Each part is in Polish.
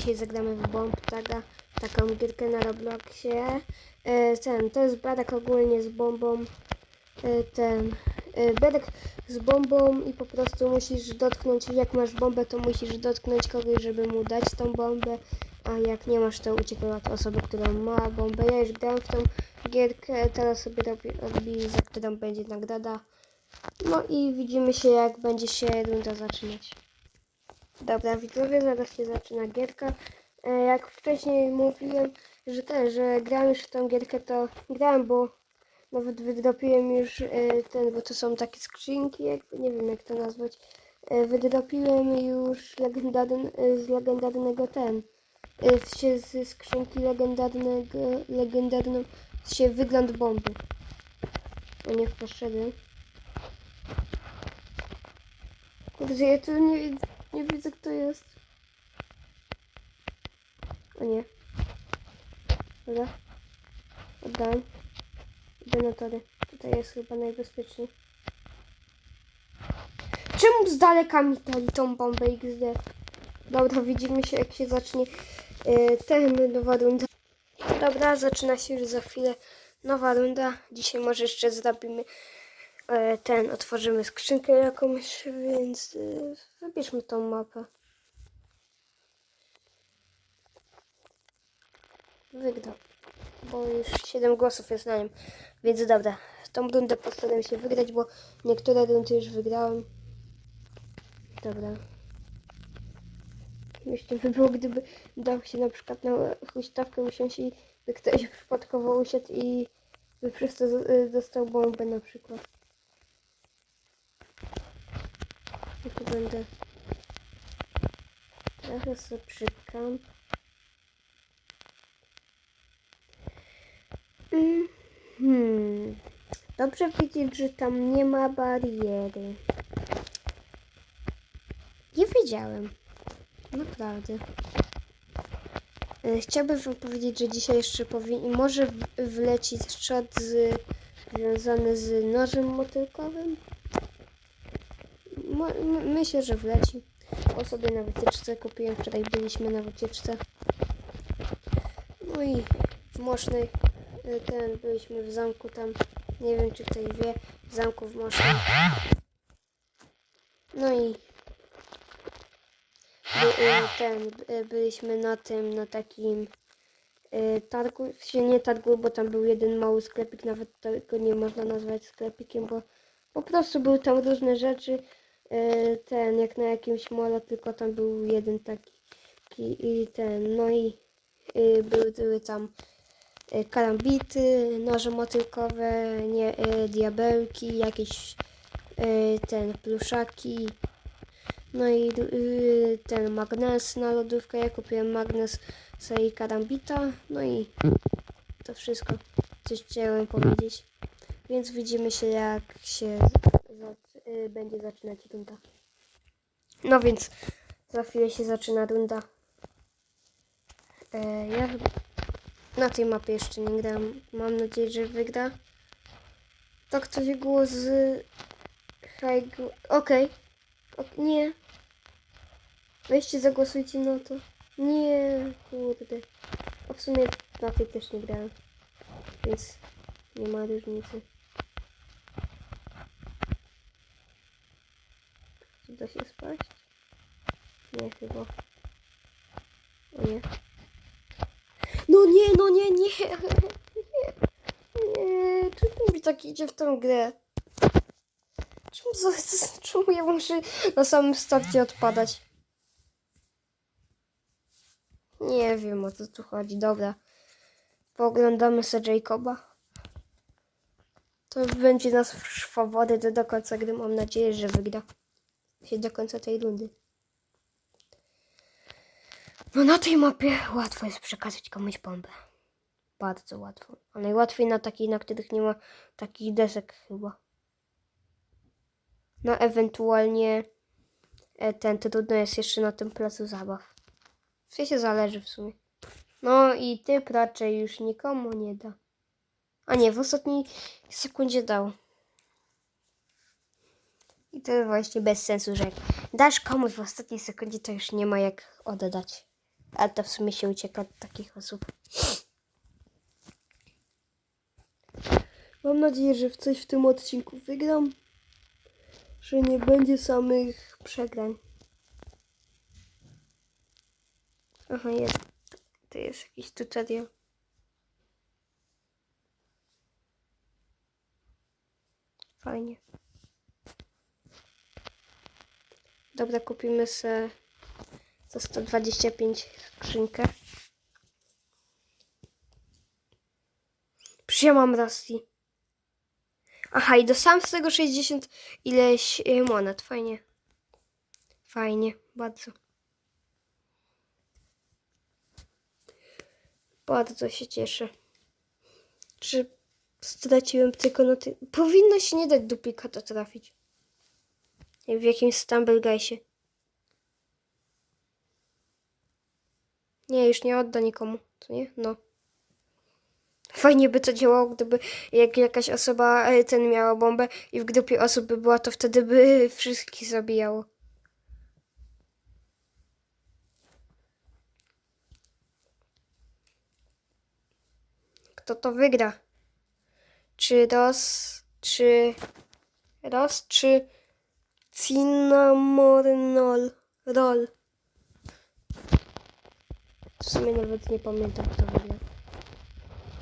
dzisiaj zagramy w Bomb Taga, taką gierkę na Robloxie. E, ten, to jest Bedek ogólnie z bombą. E, ten, e, Bedek z bombą i po prostu musisz dotknąć, jak masz bombę, to musisz dotknąć kogoś, żeby mu dać tą bombę, a jak nie masz, to uciekaj od osoby, która ma bombę. Ja już grałem w tą gierkę, teraz sobie robię, robi, za którą będzie nagroda. No i widzimy się, jak będzie się runda zaczynać. Dobra, widzowie, zaraz się zaczyna gierka. E, jak wcześniej mówiłem, że ten, że grałem już w tą gierkę, to grałem, bo nawet wydropiłem już e, ten, bo to są takie skrzynki, jakby nie wiem jak to nazwać. E, wydropiłem już legendarny, z legendarnego ten, się z skrzynki legendarnego, legendarną się wygląd bomby. O nie, poszedłem. Kurde, ja tu nie, nie widzę kto jest. O nie. Dobra. Oddałem. Idę na tory. Tutaj jest chyba najbezpieczniej. Czemu z daleka mi dali tą bombę XD? Dobra, widzimy się jak się zacznie yy, ten nowa runda. Dobra, zaczyna się już za chwilę nowa runda. Dzisiaj może jeszcze zrobimy ten, otworzymy skrzynkę jakąś, więc e, wybierzmy tą mapę. Wygra, bo już 7 głosów jest na nim, więc dobra, tą rundę postaram się wygrać, bo niektóre rundy już wygrałem. Dobra. Myślę, by było, gdyby dał się na przykład na huśtawkę usiąść i by ktoś przypadkowo usiadł i by przez to y, dostał bombę na przykład. Ja tu będę trochę sobie przykam. Hmm. Dobrze widzieć, że tam nie ma bariery. Nie wiedziałem. Naprawdę. E, Chciałbym wam powiedzieć, że dzisiaj jeszcze powinien, może w- wlecieć shot z, związany z nożem motylkowym. Myślę, że wleci. O sobie na wycieczce kupiłem, wczoraj byliśmy na wycieczce. No i w Mosznej y, ten, byliśmy w zamku tam, nie wiem czy ktoś wie, w zamku w Mosznej. No i by, y, ten, y, byliśmy na tym, na takim targu, sensie nie targu, bo tam był jeden mały sklepik, nawet tego nie można nazwać sklepikiem, bo po prostu były tam różne rzeczy, ten, jak na jakimś mole, tylko tam był jeden taki, i ten, no i y, były, były tam y, karambity, noże motylkowe, nie, y, diabełki, jakieś ten, pluszaki, no i y, ten magnes na lodówkę. Ja kupiłem magnes i karambita. No i to wszystko, coś chciałem powiedzieć. Więc widzimy się, jak się y, będzie zaczynać runda. No więc za chwilę się zaczyna runda. E, ja na tej mapie jeszcze nie gram. Mam nadzieję, że wygra. To ktoś głos z. Okej. Ok, nie. Weźcie, zagłosujcie na to. Nie, kurde. A w sumie na tej też nie grałem. Więc nie ma różnicy. Czy da się spaść? Nie, chyba. O nie. No nie, no nie, nie. Nie. Nie. Czemu mi tak idzie w tą grę? Czemu, za- czemu ja muszę na samym starcie odpadać? Nie wiem o co tu chodzi. Dobra. Pooglądamy sobie Jacoba. To będzie nasz faworyt do końca gry. Mam nadzieję, że wygra się do końca tej rundy. No na tej mapie łatwo jest przekazać komuś bombę. Bardzo łatwo. A najłatwiej na takich, na których nie ma takich desek chyba. No ewentualnie e, ten trudno jest jeszcze na tym placu zabaw. W sensie zależy w sumie. No i typ raczej już nikomu nie da. A nie, w ostatniej sekundzie dał. I to właśnie bez sensu, że jak dasz komuś w ostatniej sekundzie, to już nie ma jak oddać. A to w sumie się ucieka od takich osób. Mam nadzieję, że w coś w tym odcinku wygram. Że nie będzie samych przegrań. Aha, jest. To jest jakiś tutorial. Fajnie. Dobra, kupimy se za 125 skrzynkę. Przecież ja mam Rusty. Aha, i dostałam z tego 60 ileś y, monet. Fajnie. Fajnie, bardzo. Bardzo się cieszę. Czy straciłem tylko na ty... Powinno się nie dać duplikata trafić. W jakimś Stumble Guysie. Nie, już nie odda nikomu, co nie? No. Fajnie by to działało, gdyby jak jakaś osoba e, ten miała bombę i w grupie osób by była, to wtedy by wszystkich zabijało. Kto to wygra? Czy Ros, czy Ros, czy Cinnamornol Roll? W sumie nawet nie pamiętam, kto wygrał.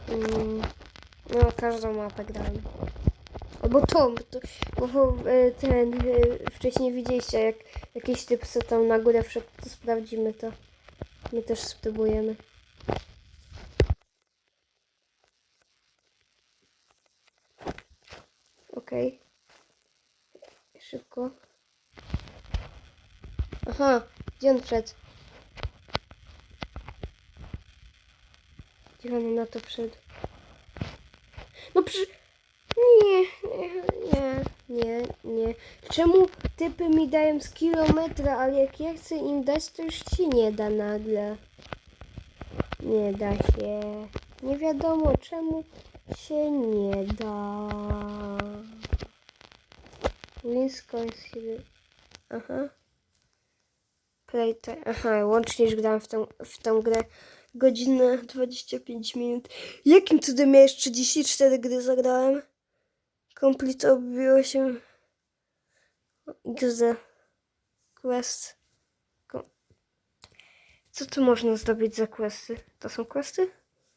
Mm, no, każdą mapę grałem. Albo tą, bo, bo e, ten, e, wcześniej widzieliście, jak jakiś typ co tam na górę wszedł, to sprawdzimy to. My też spróbujemy. Okej. Szybko. Aha, gdzie on wszedł? Gdzie on na to wszedł? No przy... Nie, nie, nie, nie. Czemu typy mi dają z kilometra, ale jak ja chcę im dać, to już się nie da nagle. Nie da się. Nie wiadomo czemu się nie da. Blisko jest siebie. Aha. Playtime. Aha, łącznie już grałem w tą, w tą grę godzinę 25 minut. Jakim cudem ja jeszcze 34 gry zagrałem? Complete obiło się XD. Quest. Co tu można zdobyć za questy? To są questy?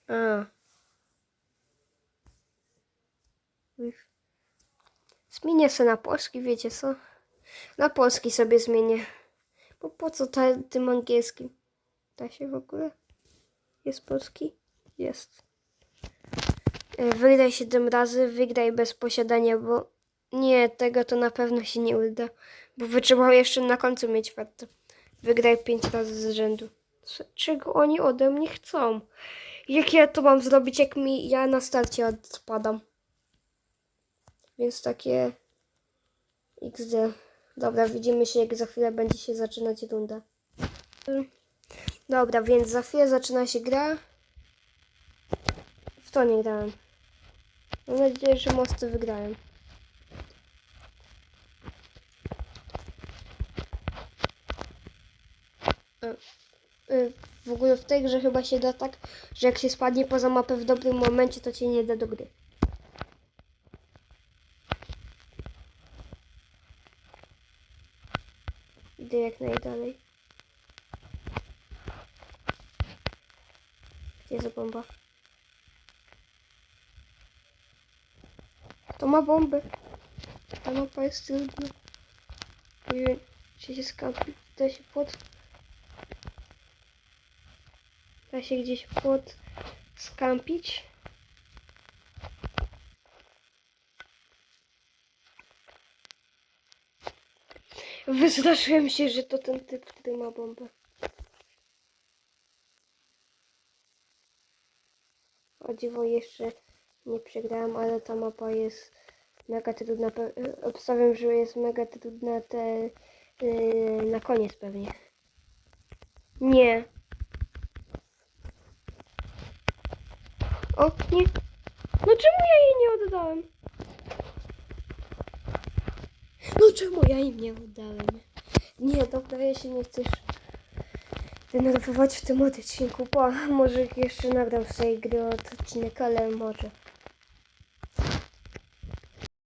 A. Zmienię se na polski, wiecie co? Na polski sobie zmienię. Bo po co ta, tym angielskim? Da się w ogóle? Jest polski? Jest. E, Wygraj 7 razy, wygraj bez posiadania, bo nie, tego to na pewno się nie uda. Bo by trzeba jeszcze na końcu mieć warto. Wygraj 5 razy z rzędu. Czego oni ode mnie chcą? Jak ja to mam zrobić, jak mi ja na starcie odpadam? Więc takie XD. Dobra, widzimy się jak za chwilę będzie się zaczynać runda. Dobra, więc za chwilę zaczyna się gra. W to nie grałem. Mam nadzieję, że mosty wygrałem. E, e, W ogóle w tej grze chyba się da tak, że jak się spadnie poza mapę w dobrym momencie, to cię nie da do gry. Idę jak najdalej. Gdzie jest bomba? To ma bombę. Ta mapa jest trudna. Nie wiem, czy się skampi. Da się pod... Da się gdzieś pod... skampić. Wystraszyłem się, że to ten typ, który ma bombę. O dziwo jeszcze nie przegrałem, ale ta mapa jest mega trudna. Obstawiam, że jest mega trudna te yy, na koniec pewnie. Nie. O, nie. No czemu ja jej nie oddałem? No czemu ja im nie oddałem? Nie, dobra, ja się nie chcesz. denerwować w tym odcinku. Po, może jeszcze nagram z tej gry odcinek, ale może.